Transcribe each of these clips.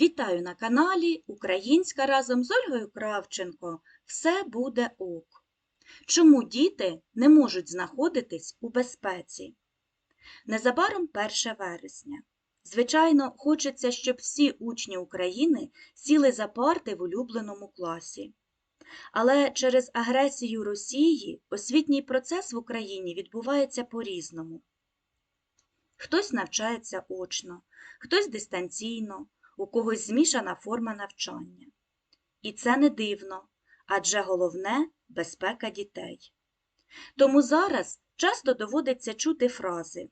Вітаю на каналі Українська разом з Ольгою Кравченко. Все буде ок. Чому діти не можуть знаходитись у безпеці? Незабаром 1 вересня. Звичайно, хочеться, щоб всі учні України сіли за парти в улюбленому класі. Але через агресію Росії освітній процес в Україні відбувається по-різному. Хтось навчається очно, хтось дистанційно, у когось змішана форма навчання. І це не дивно, адже головне безпека дітей. Тому зараз часто доводиться чути фрази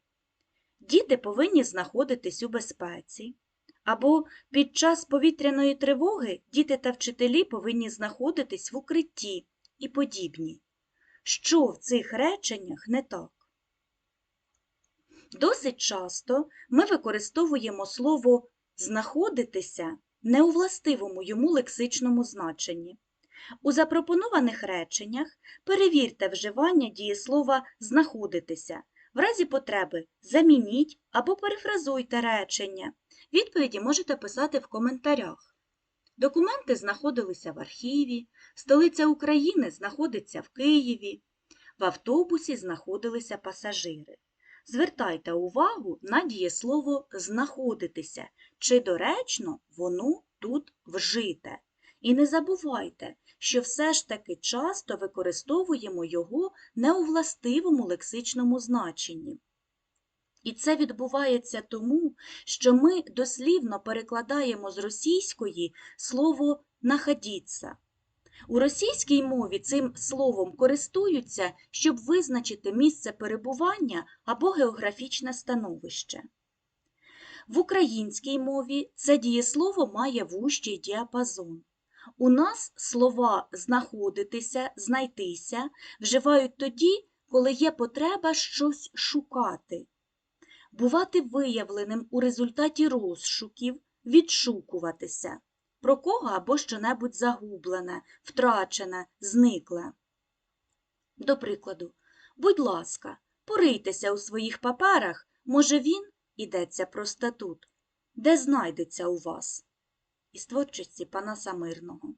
Діти повинні знаходитись у безпеці, або під час повітряної тривоги діти та вчителі повинні знаходитись в укритті і подібні. Що в цих реченнях не так? Досить часто ми використовуємо слово знаходитися не у властивому йому лексичному значенні. У запропонованих реченнях перевірте вживання дієслова знаходитися. В разі потреби замініть або перефразуйте речення. Відповіді можете писати в коментарях. Документи знаходилися в архіві, столиця України знаходиться в Києві, в автобусі знаходилися пасажири. Звертайте увагу на дієслово знаходитися, чи доречно воно тут вжите. І не забувайте, що все ж таки часто використовуємо його не у властивому лексичному значенні. І це відбувається тому, що ми дослівно перекладаємо з російської слово «находіться». У російській мові цим словом користуються, щоб визначити місце перебування або географічне становище. В українській мові це дієслово має вущий діапазон. У нас слова знаходитися, знайтися вживають тоді, коли є потреба щось шукати, бувати виявленим у результаті розшуків, відшукуватися про кого або що-небудь загублене, втрачене, зникле. До прикладу, будь ласка, порийтеся у своїх паперах, може він, йдеться про статут, де знайдеться у вас, із творчості Панаса Мирного.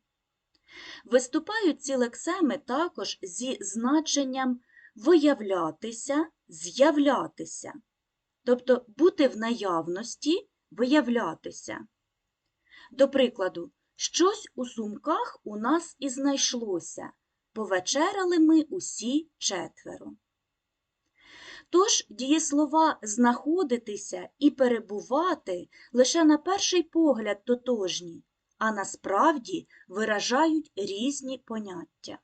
Виступають ці лексеми також зі значенням виявлятися, з'являтися, тобто бути в наявності, виявлятися. До прикладу, щось у сумках у нас і знайшлося. Повечеряли ми усі четверо. Тож дієслова знаходитися і перебувати лише на перший погляд тотожні, а насправді виражають різні поняття.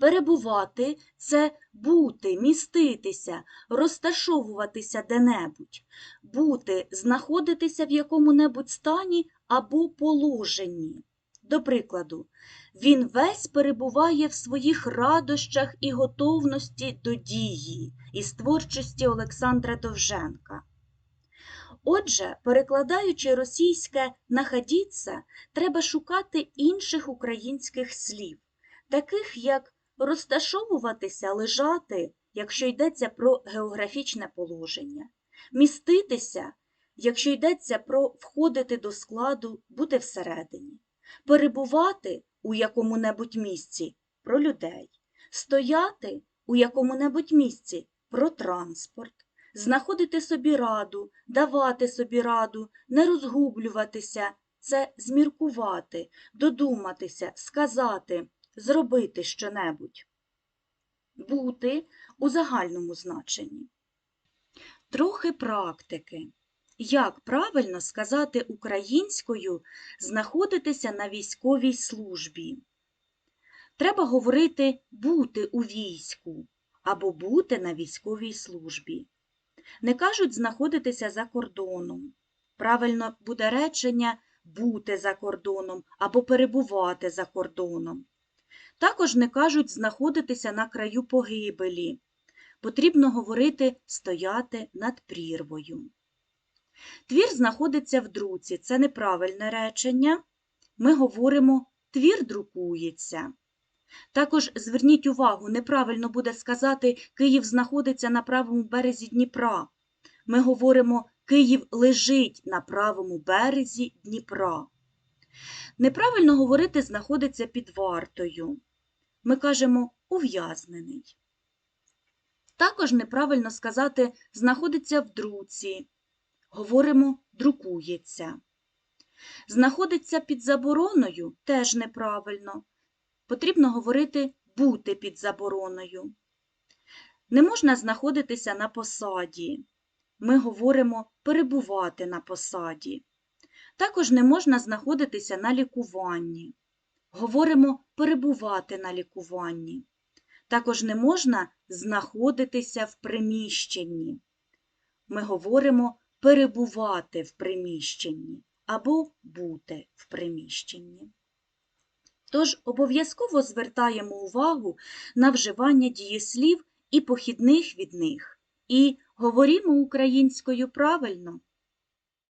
Перебувати це бути, міститися, розташовуватися де-небудь, бути, знаходитися в якому-небудь стані або положенні. До прикладу, він весь перебуває в своїх радощах і готовності до дії із творчості Олександра Довженка. Отже, перекладаючи російське «находіться», треба шукати інших українських слів, таких як розташовуватися, лежати, якщо йдеться про географічне положення, міститися, якщо йдеться про входити до складу, бути всередині, перебувати у якому-небудь місці про людей, стояти у якому-небудь місці про транспорт, знаходити собі раду, давати собі раду, не розгублюватися. Це зміркувати, додуматися, сказати, зробити щонебудь, бути у загальному значенні. Трохи практики. Як правильно сказати українською знаходитися на військовій службі? Треба говорити бути у війську або бути на військовій службі. Не кажуть знаходитися за кордоном. Правильно буде речення бути за кордоном або перебувати за кордоном. Також не кажуть знаходитися на краю погибелі. Потрібно говорити стояти над прірвою. Твір знаходиться в друці. Це неправильне речення. Ми говоримо твір друкується. Також зверніть увагу, неправильно буде сказати Київ знаходиться на правому березі Дніпра. Ми говоримо Київ лежить на правому березі Дніпра. Неправильно говорити знаходиться під вартою. Ми кажемо ув'язнений. Також неправильно сказати знаходиться в друці. Говоримо друкується. Знаходиться під забороною теж неправильно. Потрібно говорити бути під забороною. Не можна знаходитися на посаді. Ми говоримо перебувати на посаді. Також не можна знаходитися на лікуванні. Говоримо перебувати на лікуванні. Також не можна знаходитися в приміщенні. Ми говоримо перебувати в приміщенні або бути в приміщенні. Тож обов'язково звертаємо увагу на вживання дієслів і похідних від них, і говоримо українською правильно.